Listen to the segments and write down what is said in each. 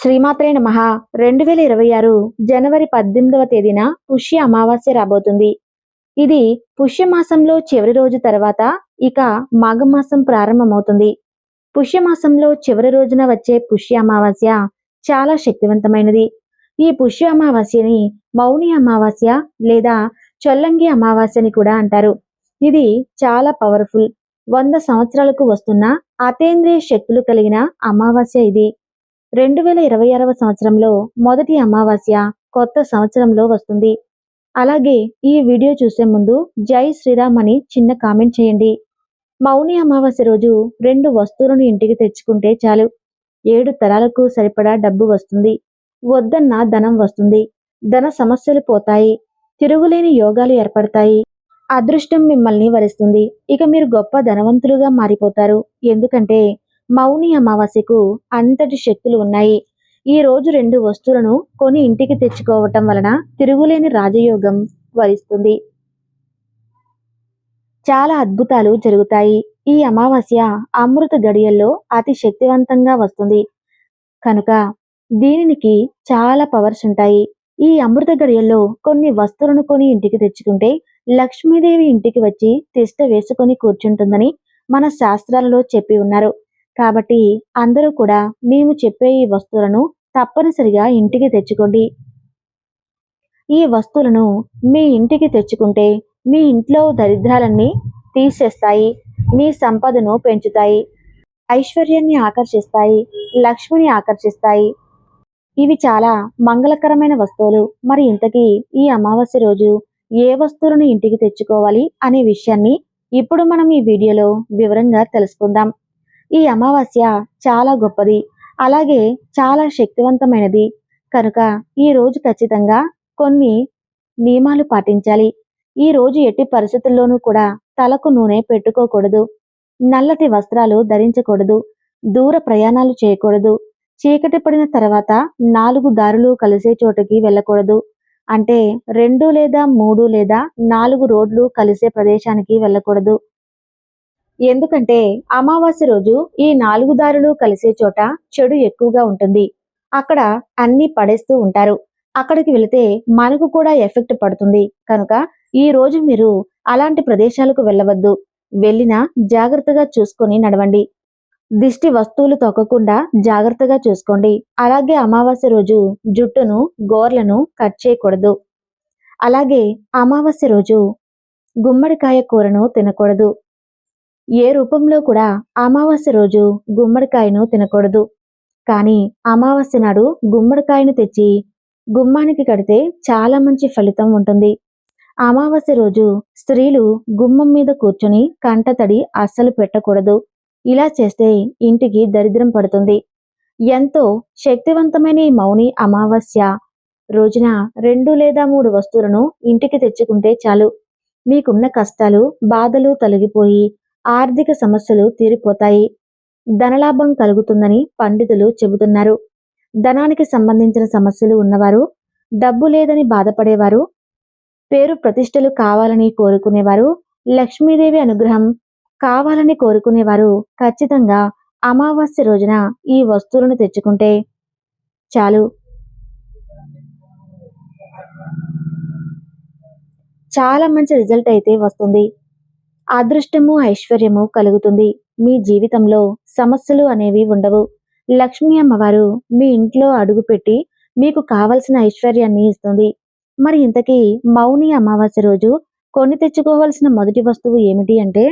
శ్రీమాత్రే నమ. రెండు వేల ఇరవై ఆరు జనవరి పద్దెనిమిదవ తేదీన పుష్య అమావాస్య రాబోతుంది. ఇది పుష్యమాసంలో చివరి రోజు తర్వాత ఇక మాఘమాసం ప్రారంభమవుతుంది. పుష్యమాసంలో చివరి రోజున వచ్చే పుష్య అమావాస్య చాలా శక్తివంతమైనది. ఈ పుష్య అమావాస్యని మౌని అమావాస్య లేదా చొల్లంగి అమావాస్యని కూడా అంటారు. ఇది చాలా పవర్ఫుల్. వంద సంవత్సరాలకు వస్తున్న అతేంద్రియ శక్తులు కలిగిన అమావాస్య ఇది. రెండు వేల ఇరవై ఆరవ సంవత్సరంలో మొదటి అమావాస్య కొత్త సంవత్సరంలో వస్తుంది. అలాగే ఈ వీడియో చూసే ముందు జై శ్రీరామ్ అని చిన్న కామెంట్ చేయండి. మౌని అమావాస్య రోజు రెండు వస్తువులను ఇంటికి తెచ్చుకుంటే చాలు. ఏడు తరాలకు సరిపడా డబ్బు వస్తుంది. వద్దన్న ధనం వస్తుంది. ధన సమస్యలు పోతాయి. తిరుగులేని యోగాలు ఏర్పడతాయి. అదృష్టం మిమ్మల్ని వరిస్తుంది. ఇక మీరు గొప్ప ధనవంతులుగా మారిపోతారు. ఎందుకంటే మౌని అమావాస్యకు అంతటి శక్తులు ఉన్నాయి. ఈ రోజు రెండు వస్తువులను కొని ఇంటికి తెచ్చుకోవటం వలన తిరుగులేని రాజయోగం వరిస్తుంది. చాలా అద్భుతాలు జరుగుతాయి. ఈ అమావాస్య అమృత గడియల్లో అతి శక్తివంతంగా వస్తుంది. కనుక దీనికి చాలా పవర్స్ ఉంటాయి. ఈ అమృత గడియల్లో కొన్ని వస్తువులను కొని ఇంటికి తెచ్చుకుంటే లక్ష్మీదేవి ఇంటికి వచ్చి తిష్ట వేసుకొని కూర్చుంటుందని మన శాస్త్రాలలో చెప్పి ఉన్నారు. కాబట్టి అందరూ కూడా మేము చెప్పే ఈ వస్తువులను తప్పనిసరిగా ఇంటికి తెచ్చుకోండి. ఈ వస్తువులను మీ ఇంటికి తెచ్చుకుంటే మీ ఇంట్లో దరిద్రాలన్నీ తీసేస్తాయి మీ సంపదను పెంచుతాయి ఐశ్వర్యాన్ని ఆకర్షిస్తాయి లక్ష్మిని ఆకర్షిస్తాయి. ఇవి చాలా మంగళకరమైన వస్తువులు. మరి ఇంతకీ ఈ అమావాస్య రోజు ఏ వస్తువులను ఇంటికి తెచ్చుకోవాలి అనే విషయాన్ని ఇప్పుడు మనం ఈ వీడియోలో వివరంగా తెలుసుకుందాం. ఈ అమావాస్య చాలా గొప్పది. అలాగే చాలా శక్తివంతమైనది. కనుక ఈ రోజు ఖచ్చితంగా కొన్ని నియమాలు పాటించాలి. ఈ రోజు ఎట్టి పరిస్థితుల్లోనూ కూడా తలకు నూనె పెట్టుకోకూడదు. నల్లటి వస్త్రాలు ధరించకూడదు. దూర ప్రయాణాలు చేయకూడదు. చీకటి పడిన తర్వాత నాలుగు దారులు కలిసే చోటుకి వెళ్ళకూడదు. అంటే రెండు లేదా మూడు లేదా నాలుగు రోడ్లు కలిసే ప్రదేశానికి వెళ్ళకూడదు. ఎందుకంటే అమావాస్య రోజు ఈ నాలుగు దారులు కలిసే చోట చెడు ఎక్కువగా ఉంటుంది. అక్కడ అన్ని పడేస్తూ ఉంటారు. అక్కడికి వెళితే మనకు కూడా ఎఫెక్ట్ పడుతుంది. కనుక ఈ రోజు మీరు అలాంటి ప్రదేశాలకు వెళ్ళవద్దు. వెళ్ళినా జాగ్రత్తగా చూసుకొని నడవండి. దిష్టి వస్తువులు తొక్కకుండా జాగ్రత్తగా చూసుకోండి. అలాగే అమావాస్య రోజు జుట్టును గోర్లను కట్ చేయకూడదు. అలాగే అమావాస్య రోజు గుమ్మడికాయ కూరను తినకూడదు. ఏ రూపంలో కూడా అమావాస్య రోజు గుమ్మడికాయను తినకూడదు. కానీ అమావాస్య నాడు గుమ్మడికాయను తెచ్చి గుమ్మానికి కడితే చాలా మంచి ఫలితం ఉంటుంది. అమావాస్య రోజు స్త్రీలు గుమ్మం మీద కూర్చొని కంటతడి అస్సలు పెట్టకూడదు. ఇలా చేస్తే ఇంటికి దరిద్రం పడుతుంది. ఎంతో శక్తివంతమైన ఈ మౌని అమావాస్య రోజున రెండు లేదా మూడు వస్తువులను ఇంటికి తెచ్చుకుంటే చాలు. మీకున్న కష్టాలు బాధలు తొలగిపోయి ఆర్థిక సమస్యలు తీరిపోతాయి. ధనలాభం కలుగుతుందని పండితులు చెబుతున్నారు. ధనానికి సంబంధించిన సమస్యలు ఉన్నవారు డబ్బు లేదని బాధపడేవారు పేరు ప్రతిష్టలు కావాలని కోరుకునేవారు లక్ష్మీదేవి అనుగ్రహం కావాలని కోరుకునేవారు ఖచ్చితంగా అమావాస్య రోజున ఈ వస్తువులను తెచ్చుకుంటే చాలు. చాలా మంచి రిజల్ట్ అయితే వస్తుంది. అదృష్టము ఐశ్వర్యము కలుగుతుంది. మీ జీవితంలో సమస్యలు అనేవి ఉండవు. లక్ష్మీ అమ్మవారు మీ ఇంట్లో అడుగుపెట్టి మీకు కావలసిన ఐశ్వర్యాన్ని ఇస్తుంది. మరి ఇంతకీ మౌని అమావాస్య రోజు కొని తెచ్చుకోవాల్సిన మొదటి వస్తువు ఏమిటి అంటే?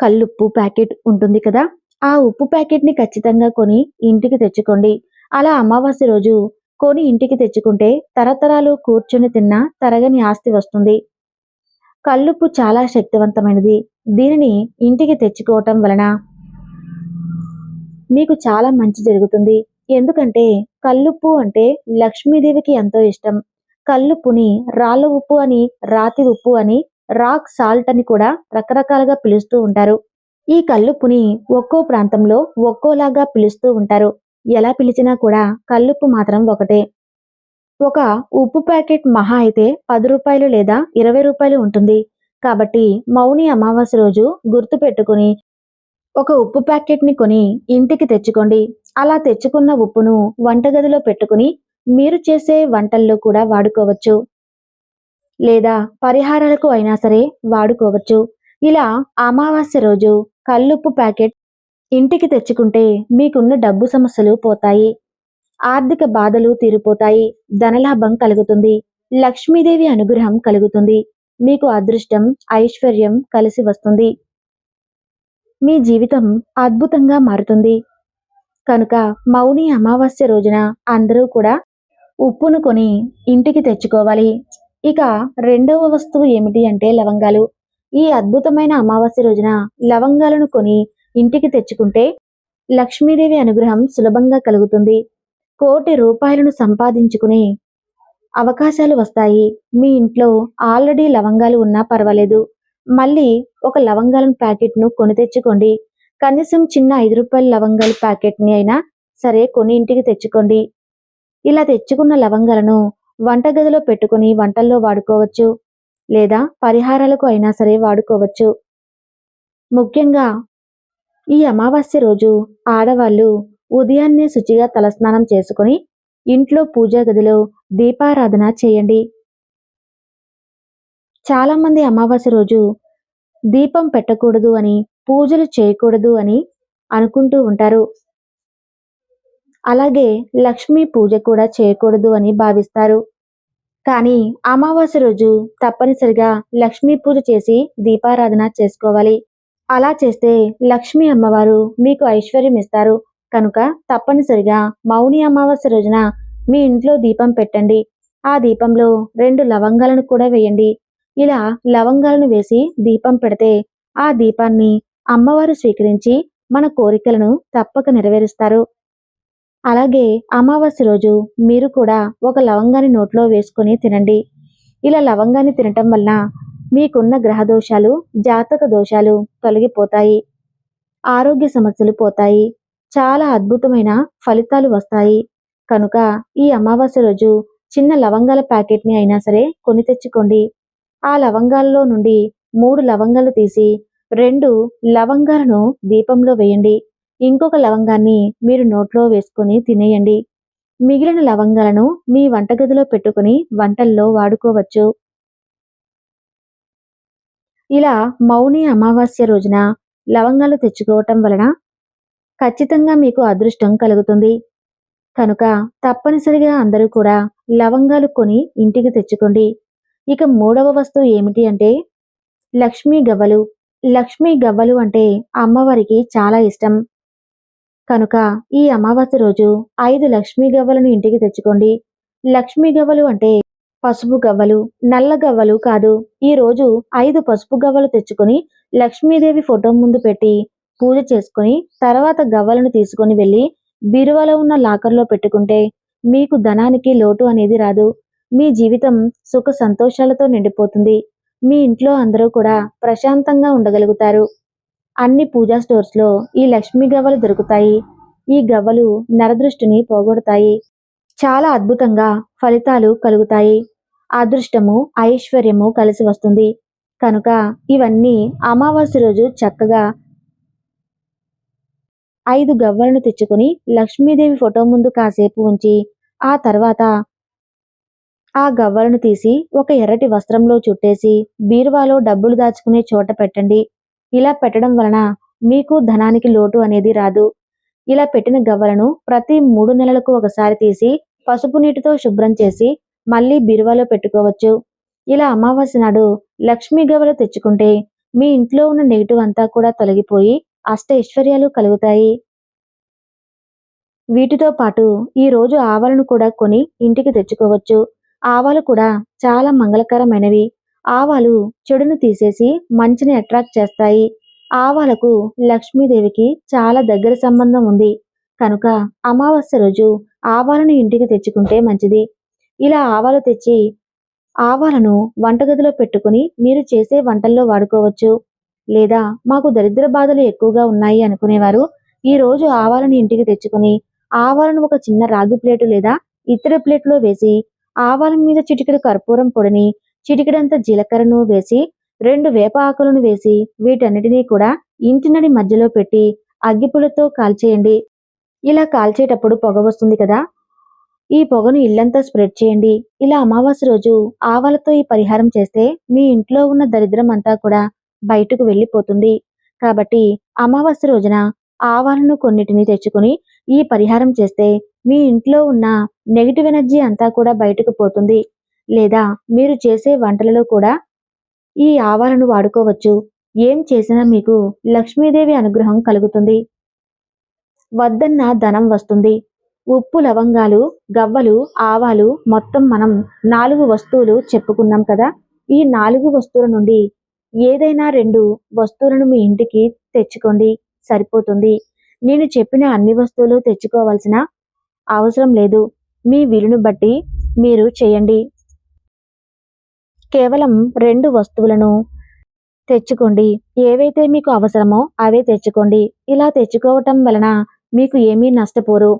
కల్లుప్పు ప్యాకెట్ ఉంటుంది కదా? ఆ ఉప్పు ప్యాకెట్ని ఖచ్చితంగా కొని ఇంటికి తెచ్చుకోండి. అలా అమావాస్య రోజు కొని ఇంటికి తెచ్చుకుంటే తరతరాలు కూర్చొని తిన్న తరగని ఆస్తి వస్తుంది. కల్లుప్పు చాలా శక్తివంతమైనది. దీనిని ఇంటికి తెచ్చుకోవటం వలన మీకు చాలా మంచి జరుగుతుంది. ఎందుకంటే కల్లుప్పు అంటే లక్ష్మీదేవికి ఎంతో ఇష్టం. కల్లుప్పుని రాళ్ళ ఉప్పు అని రాతి ఉప్పు అని రాక్ సాల్ట్ అని కూడా రకరకాలుగా పిలుస్తూ ఉంటారు. ఈ కల్లుప్పుని ఒక్కో ప్రాంతంలో ఒక్కోలాగా పిలుస్తూ ఉంటారు. ఎలా పిలిచినా కూడా కల్లుప్పు మాత్రం ఒకటే. ఒక ఉప్పు ప్యాకెట్ మహా అయితే పది రూపాయలు లేదా ఇరవై రూపాయలు ఉంటుంది. కాబట్టి మౌని అమావాస్య రోజు గుర్తు పెట్టుకుని ఒక ఉప్పు ప్యాకెట్ని కొని ఇంటికి తెచ్చుకోండి. అలా తెచ్చుకున్న ఉప్పును వంటగదిలో పెట్టుకుని మీరు చేసే వంటల్లో కూడా వాడుకోవచ్చు. లేదా పరిహారాలకు అయినా సరే వాడుకోవచ్చు. ఇలా అమావాస్య రోజు కల్లుప్పు ప్యాకెట్ ఇంటికి తెచ్చుకుంటే మీకున్న డబ్బు సమస్యలు పోతాయి. ఆర్థిక బాధలు తీరిపోతాయి ధనలాభం కలుగుతుంది లక్ష్మీదేవి అనుగ్రహం కలుగుతుంది మీకు అదృష్టం ఐశ్వర్యం కలిసి వస్తుంది. మీ జీవితం అద్భుతంగా మారుతుంది. కనుక మౌని అమావాస్య రోజున అందరూ కూడా ఉప్పును కొని ఇంటికి తెచ్చుకోవాలి. ఇక రెండవ వస్తువు ఏమిటి అంటే లవంగాలు. ఈ అద్భుతమైన అమావాస్య రోజున లవంగాలను కొని ఇంటికి తెచ్చుకుంటే లక్ష్మీదేవి అనుగ్రహం సులభంగా కలుగుతుంది. కోటి రూపాయలను సంపాదించుకునే అవకాశాలు వస్తాయి. మీ ఇంట్లో ఆల్రెడీ లవంగాలు ఉన్నా పర్వాలేదు. మళ్ళీ ఒక లవంగాల ప్యాకెట్ను కొని తెచ్చుకోండి. కనీసం చిన్న ఐదు రూపాయల లవంగాల ప్యాకెట్ని అయినా సరే కొని ఇంటికి తెచ్చుకోండి. ఇలా తెచ్చుకున్న లవంగాలను వంటగదిలో పెట్టుకుని వంటల్లో వాడుకోవచ్చు. లేదా పరిహారాలకు అయినా సరే వాడుకోవచ్చు. ముఖ్యంగా ఈ అమావాస్య రోజు ఆడవాళ్ళు ఉదయాన్నే శుచిగా తలస్నానం చేసుకుని ఇంట్లో పూజా గదిలో దీపారాధన చేయండి. చాలామంది అమావాస్య రోజు దీపం పెట్టకూడదు అని పూజలు చేయకూడదు అని అనుకుంటూ ఉంటారు. అలాగే లక్ష్మీ పూజ కూడా చేయకూడదు అని భావిస్తారు. కానీ అమావాస్య రోజు తప్పనిసరిగా లక్ష్మీ పూజ చేసి దీపారాధన చేసుకోవాలి. అలా చేస్తే లక్ష్మీ అమ్మవారు మీకు ఐశ్వర్యం ఇస్తారు. కనుక తప్పనిసరిగా మౌని అమావాస్య రోజున మీ ఇంట్లో దీపం పెట్టండి. ఆ దీపంలో రెండు లవంగాలను కూడా వేయండి. ఇలా లవంగాలను వేసి దీపం పెడితే ఆ దీపాన్ని అమ్మవారు స్వీకరించి మన కోరికలను తప్పక నెరవేరుస్తారు. అలాగే అమావాస్య రోజు మీరు కూడా ఒక లవంగాన్ని నోట్లో వేసుకొని తినండి. ఇలా లవంగాన్ని తినటం వలన మీకున్న గ్రహ దోషాలు జాతక దోషాలు తొలగిపోతాయి. ఆరోగ్య సమస్యలు పోతాయి. చాలా అద్భుతమైన ఫలితాలు వస్తాయి. కనుక ఈ అమావాస్య రోజు చిన్న లవంగాల ప్యాకెట్ని అయినా సరే కొని తెచ్చుకోండి. ఆ లవంగాల్లో నుండి మూడు లవంగాలు తీసి రెండు లవంగాలను దీపంలో వేయండి. ఇంకొక లవంగాన్ని మీరు నోట్లో వేసుకొని తినేయండి. మిగిలిన లవంగాలను మీ వంటగదిలో పెట్టుకుని వంటల్లో వాడుకోవచ్చు. ఇలా మౌని అమావాస్య రోజున లవంగాలు తెచ్చుకోవటం వలన ఖచ్చితంగా మీకు అదృష్టం కలుగుతుంది. కనుక తప్పనిసరిగా అందరూ కూడా లవంగాలు కొని ఇంటికి తెచ్చుకోండి. ఇక మూడవ వస్తువు ఏమిటి అంటే లక్ష్మీ గవ్వలు. లక్ష్మీ గవ్వలు అంటే అమ్మవారికి చాలా ఇష్టం. కనుక ఈ అమావాస్య రోజు ఐదు లక్ష్మీ గవ్వలను ఇంటికి తెచ్చుకోండి. లక్ష్మీ గవ్వలు అంటే పసుపు గవ్వలు నల్ల గవ్వలు కాదు. ఈ రోజు ఐదు పసుపు గవ్వలు తెచ్చుకొని లక్ష్మీదేవి ఫోటో ముందు పెట్టి పూజ చేసుకొని తర్వాత గవ్వలను తీసుకొని వెళ్ళి బీరువాలో ఉన్న లాకర్లో పెట్టుకుంటే మీకు ధనానికి లోటు అనేది రాదు. మీ జీవితం సుఖ సంతోషాలతో నిండిపోతుంది. మీ ఇంట్లో అందరూ కూడా ప్రశాంతంగా ఉండగలుగుతారు. అన్ని పూజా స్టోర్స్లో ఈ లక్ష్మీ గవ్వలు దొరుకుతాయి. ఈ గవ్వలు నరదృష్టిని పోగొడతాయి. చాలా అద్భుతంగా ఫలితాలు కలుగుతాయి. అదృష్టము ఐశ్వర్యము కలిసి వస్తుంది. కనుక ఇవన్నీ అమావాస్య రోజు చక్కగా ఐదు గవ్వలను తెచ్చుకొని లక్ష్మీదేవి ఫోటో ముందు కాసేపు ఉంచి ఆ తర్వాత ఆ గవ్వలను తీసి ఒక ఎర్రటి వస్త్రంలో చుట్టేసి బీరువాలో డబ్బులు దాచుకునే చోట పెట్టండి. ఇలా పెట్టడం వలన మీకు ధనానికి లోటు అనేది రాదు. ఇలా పెట్టిన గవ్వలను ప్రతి మూడు నెలలకు ఒకసారి తీసి పసుపు నీటితో శుభ్రం చేసి మళ్ళీ బీరువాలో పెట్టుకోవచ్చు. ఇలా అమావాస్య నాడు లక్ష్మీ గవ్వలు తెచ్చుకుంటే మీ ఇంట్లో ఉన్న నెగిటివ్ అంతా కూడా తొలగిపోయి అష్ట ఐశ్వర్యాలు కలుగుతాయి. వీటితో పాటు ఈ రోజు ఆవాలను కూడా కొని ఇంటికి తెచ్చుకోవచ్చు. ఆవాలు కూడా చాలా మంగళకరమైనవి. ఆవాలు చెడును తీసేసి మంచిని అట్రాక్ట్ చేస్తాయి. ఆవాలకు లక్ష్మీదేవికి చాలా దగ్గర సంబంధం ఉంది. కనుక అమావాస్య రోజు ఆవాలను ఇంటికి తెచ్చుకుంటే మంచిది. ఇలా ఆవాలు తెచ్చి ఆవాలను వంటగదిలో పెట్టుకుని మీరు చేసే వంటల్లో వాడుకోవచ్చు. లేదా మాకు దరిద్ర బాధలు ఎక్కువగా ఉన్నాయి అనుకునేవారు ఈ రోజు ఆవాలను ఇంటికి తెచ్చుకుని ఆవాలను ఒక చిన్న రాగి ప్లేటు లేదా ఇతర ప్లేట్లో వేసి ఆవాల మీద చిటికెడు కర్పూరం పొడిని చిటికెడంత జీలకర్రను వేసి రెండు వేప ఆకులను వేసి వీటన్నిటినీ కూడా ఇంటి నడి మధ్యలో పెట్టి అగ్గిపులతో కాల్చేయండి. ఇలా కాల్చేటప్పుడు పొగ వస్తుంది కదా? ఈ పొగను ఇల్లంతా స్ప్రెడ్ చేయండి. ఇలా అమావాస్య రోజు ఆవాలతో ఈ పరిహారం చేస్తే మీ ఇంట్లో ఉన్న దరిద్రం అంతా కూడా బయటకు వెళ్ళిపోతుంది. కాబట్టి అమావాస్య రోజున ఆవాలను కొన్నిటిని తెచ్చుకొని ఈ పరిహారం చేస్తే మీ ఇంట్లో ఉన్న నెగిటివ్ ఎనర్జీ అంతా కూడా బయటకు పోతుంది. లేదా మీరు చేసే వంటలలో కూడా ఈ ఆవాలను వాడుకోవచ్చు. ఏం చేసినా మీకు లక్ష్మీదేవి అనుగ్రహం కలుగుతుంది. వద్దన్న ధనం వస్తుంది. ఉప్పు లవంగాలు గవ్వలు ఆవాలు మొత్తం మనం నాలుగు వస్తువులు చెప్పుకున్నాం కదా? ఈ నాలుగు వస్తువుల నుండి ఏదైనా రెండు వస్తువులను మీ ఇంటికి తెచ్చుకోండి సరిపోతుంది. నేను చెప్పిన అన్ని వస్తువులు తెచ్చుకోవాల్సిన అవసరం లేదు. మీ వీలును బట్టి మీరు చేయండి. కేవలం రెండు వస్తువులను తెచ్చుకోండి. ఏవైతే మీకు అవసరమో అవే తెచ్చుకోండి. ఇలా తెచ్చుకోవటం వలన మీకు ఏమీ నష్టపోరు.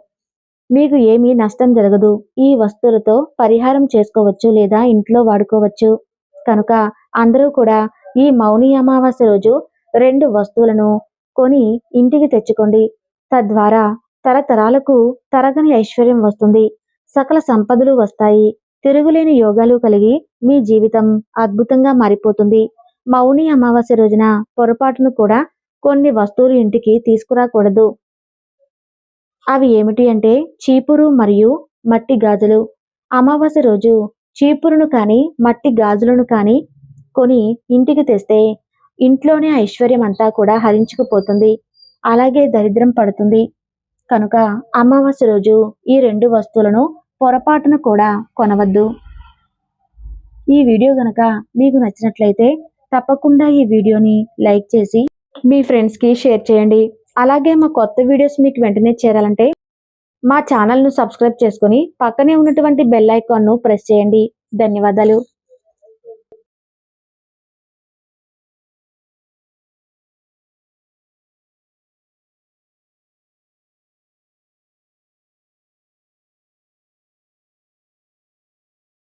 మీకు ఏమీ నష్టం జరగదు. ఈ వస్తువులతో పరిహారం చేసుకోవచ్చు లేదా ఇంట్లో వాడుకోవచ్చు. కనుక అందరూ కూడా ఈ మౌని అమావాస్య రోజు రెండు వస్తువులను కొని ఇంటికి తెచ్చుకోండి. తద్వారా తరతరాలకు తరగని ఐశ్వర్యం వస్తుంది. సకల సంపదలు వస్తాయి. తిరుగులేని యోగాలు కలిగి మీ జీవితం అద్భుతంగా మారిపోతుంది. మౌని అమావాస్య రోజున పొరపాటును కూడా కొన్ని వస్తువులు ఇంటికి తీసుకురాకూడదు. అవి ఏమిటి అంటే చీపురు మరియు మట్టి గాజులు. అమావాస్య రోజు చీపురును కానీ మట్టి గాజులను కానీ కొని ఇంటికి తెస్తే ఇంట్లోనే ఐశ్వర్యం అంతా కూడా హరించుకుపోతుంది. అలాగే దరిద్రం పడుతుంది. కనుక అమావాస్య రోజు ఈ రెండు వస్తువులను పొరపాటున కూడా కొనవద్దు. ఈ వీడియో గనక మీకు నచ్చినట్లయితే తప్పకుండా ఈ వీడియోని లైక్ చేసి మీ ఫ్రెండ్స్కి షేర్ చేయండి. అలాగే మా కొత్త వీడియోస్ మీకు వెంటనే చేరాలంటే మా ఛానల్ను సబ్స్క్రైబ్ చేసుకొని పక్కనే ఉన్నటువంటి బెల్ ఐకాన్ను ప్రెస్ చేయండి. ధన్యవాదాలు.